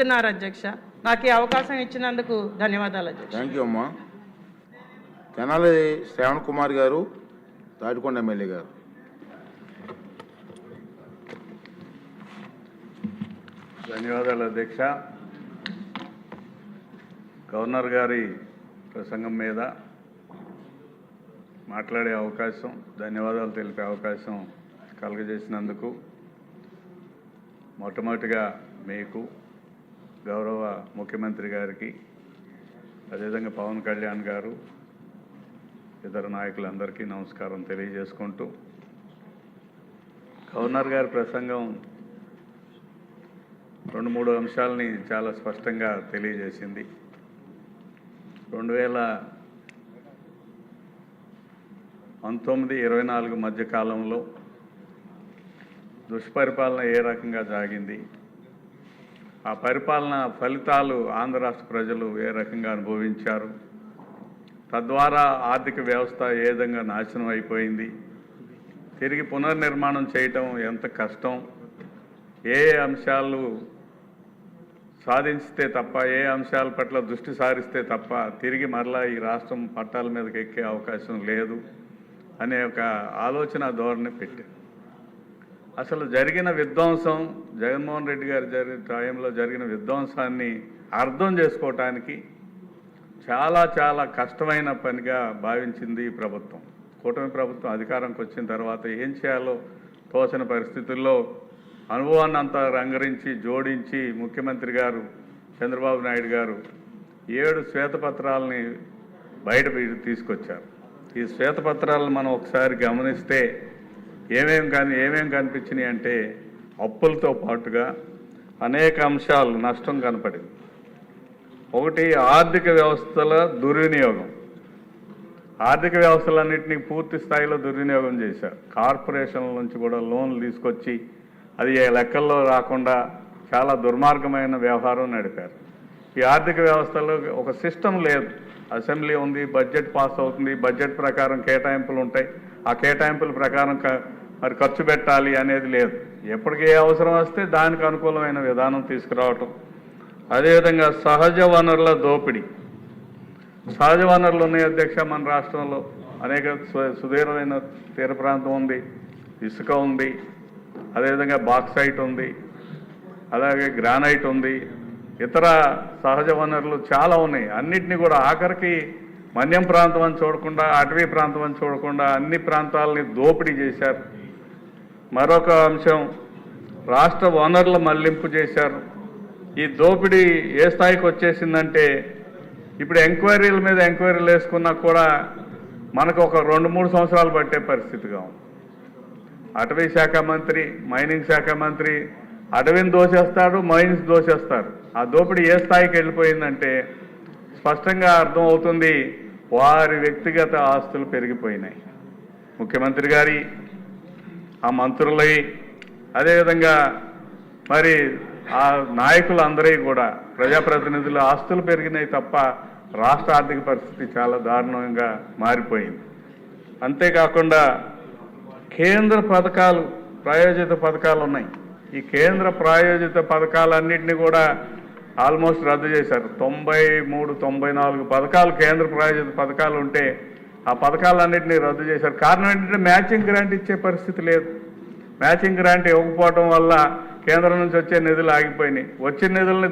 చెప్తున్నారు అధ్యక్ష. నాకు ఈ అవకాశం ఇచ్చినందుకు ధన్యవాదాలు అధ్యక్ష. థ్యాంక్ యూ అమ్మా. తెనాలి శ్రావణ్ కుమార్ గారు తాటికొండ ఎమ్మెల్యే గారు. ధన్యవాదాలు అధ్యక్ష. గవర్నర్ గారి ప్రసంగం మీద మాట్లాడే అవకాశం ధన్యవాదాలు తెలిపే అవకాశం కలుగజేసినందుకు మొట్టమొదటిగా మీకు గౌరవ ముఖ్యమంత్రి గారికి అదేవిధంగా పవన్ కళ్యాణ్ గారు ఇతర నాయకులందరికీ నమస్కారం తెలియజేసుకుంటూ గవర్నర్ గారి ప్రసంగం రెండు మూడు అంశాలని చాలా స్పష్టంగా తెలియజేసింది. రెండు వేల పంతొమ్మిది ఇరవై నాలుగు మధ్య కాలంలో దుష్పరిపాలన ఏ రకంగా సాగింది? ఆ పరిపాలన ఫలితాలు ఆంధ్ర రాష్ట్ర ప్రజలు ఏ రకంగా అనుభవించారు? తద్వారా ఆర్థిక వ్యవస్థ ఏ విధంగా నాశనం అయిపోయింది? తిరిగి పునర్నిర్మాణం చేయటం ఎంత కష్టం? ఏ ఏ అంశాలు సాధించితే తప్ప ఏ అంశాల పట్ల దృష్టి సారిస్తే తప్ప తిరిగి మరలా ఈ రాష్ట్రం పట్టాల మీదకి ఎక్కే అవకాశం లేదు అనే ఒక ఆలోచన ధోరణి పెట్టారు. అసలు జరిగిన విధ్వంసం జగన్మోహన్ రెడ్డి గారి జరిగిన టైంలో జరిగిన విధ్వంసాన్ని అర్థం చేసుకోవటానికి చాలా చాలా కష్టమైన పనిగా భావించింది ఈ ప్రభుత్వం. కూటమి ప్రభుత్వం అధికారంకి వచ్చిన తర్వాత ఏం చేయాలో తోసిన పరిస్థితుల్లో అనుభవాన్ని అంతా రంగరించి జోడించి ముఖ్యమంత్రి గారు చంద్రబాబు నాయుడు గారు ఏడు శ్వేతపత్రాలని బయట తీసుకొచ్చారు. ఈ శ్వేతపత్రాలను మనం ఒకసారి గమనిస్తే ఏమేం కానీ ఏమేం కనిపించినాయి అంటే అప్పులతో పాటుగా అనేక అంశాలు నష్టం కనపడింది. ఒకటి ఆర్థిక వ్యవస్థల దుర్వినియోగం. ఆర్థిక వ్యవస్థలన్నింటినీ పూర్తి స్థాయిలో దుర్వినియోగం చేశారు. కార్పొరేషన్ల నుంచి కూడా లోన్లు తీసుకొచ్చి అది ఏ లెక్కల్లో రాకుండా చాలా దుర్మార్గమైన వ్యవహారం నడిపారు. ఈ ఆర్థిక వ్యవస్థలో ఒక సిస్టమ్ లేదు. అసెంబ్లీ ఉంది బడ్జెట్ పాస్ అవుతుంది బడ్జెట్ ప్రకారం కేటాయింపులు ఉంటాయి. ఆ కేటాయింపుల ప్రకారం క- మరి ఖర్చు పెట్టాలి అనేది లేదు. ఎప్పటికీ ఏ అవసరం వస్తే దానికి అనుకూలమైన విధానం తీసుకురావటం. అదేవిధంగా సహజ వనరుల దోపిడీ. సహజ వనరులు ఉన్నాయి అధ్యక్ష మన రాష్ట్రంలో. అనేక సు- సుదీర్ఘమైన తీర ప్రాంతం ఉంది. ఇసుక ఉంది. అదేవిధంగా బాక్సైట్ ఉంది. అలాగే గ్రానైట్ ఉంది. ఇతర సహజ వనరులు చాలా ఉన్నాయి. అన్నిటినీ కూడా ఆఖరికి మన్యం ప్రాంతం అని చూడకుండా అటవీ ప్రాంతం అని చూడకుండా అన్ని ప్రాంతాలని దోపిడీ చేశారు. మరొక అంశం రాష్ట్ర వనరుల మళ్ళింపు చేశారు. ఈ దోపిడీ ఏ స్థాయికి వచ్చేసిందంటే ఇప్పుడు ఎంక్వైరీల మీద ఎంక్వైరీలు వేసుకున్నా కూడా మనకు ఒక రెండు మూడు సంవత్సరాలు పట్టే పరిస్థితిగా ఉంది. అటవీ శాఖ మంత్రి మైనింగ్ శాఖ మంత్రి అటవీని దోషేస్తాడు మైన్స్ దోషేస్తారు ఆ దోపిడీ ఏ స్థాయికి వెళ్ళిపోయిందంటే స్పష్టంగా అర్థమవుతుంది వారి వ్యక్తిగత ఆస్తులు పెరిగిపోయినాయి. ముఖ్యమంత్రి గారి ఆ మంత్రులై అదేవిధంగా మరి ఆ నాయకులందరి కూడా ప్రజాప్రతినిధుల ఆస్తులు పెరిగినాయి తప్ప రాష్ట్ర ఆర్థిక పరిస్థితి చాలా దారుణంగా మారిపోయింది. అంతేకాకుండా కేంద్ర పథకాలు ప్రాయోజిత పథకాలు ఉన్నాయి. ఈ కేంద్ర ప్రాయోజిత పథకాలన్నింటినీ కూడా ఆల్మోస్ట్ రద్దు చేశారు. తొంభై మూడు తొంభై నాలుగు పథకాలు కేంద్ర ప్రాయోజిత పథకాలు ఉంటే ఆ పథకాలన్నింటినీ రద్దు చేశారు. కారణం ఏంటంటే మ్యాచింగ్ గ్రాంట్ ఇచ్చే పరిస్థితి లేదు. మ్యాచింగ్ గ్రాంట్ ఇవ్వకపోవడం వల్ల కేంద్రం నుంచి వచ్చే నిధులు ఆగిపోయినాయి. వచ్చిన నిధుల్ని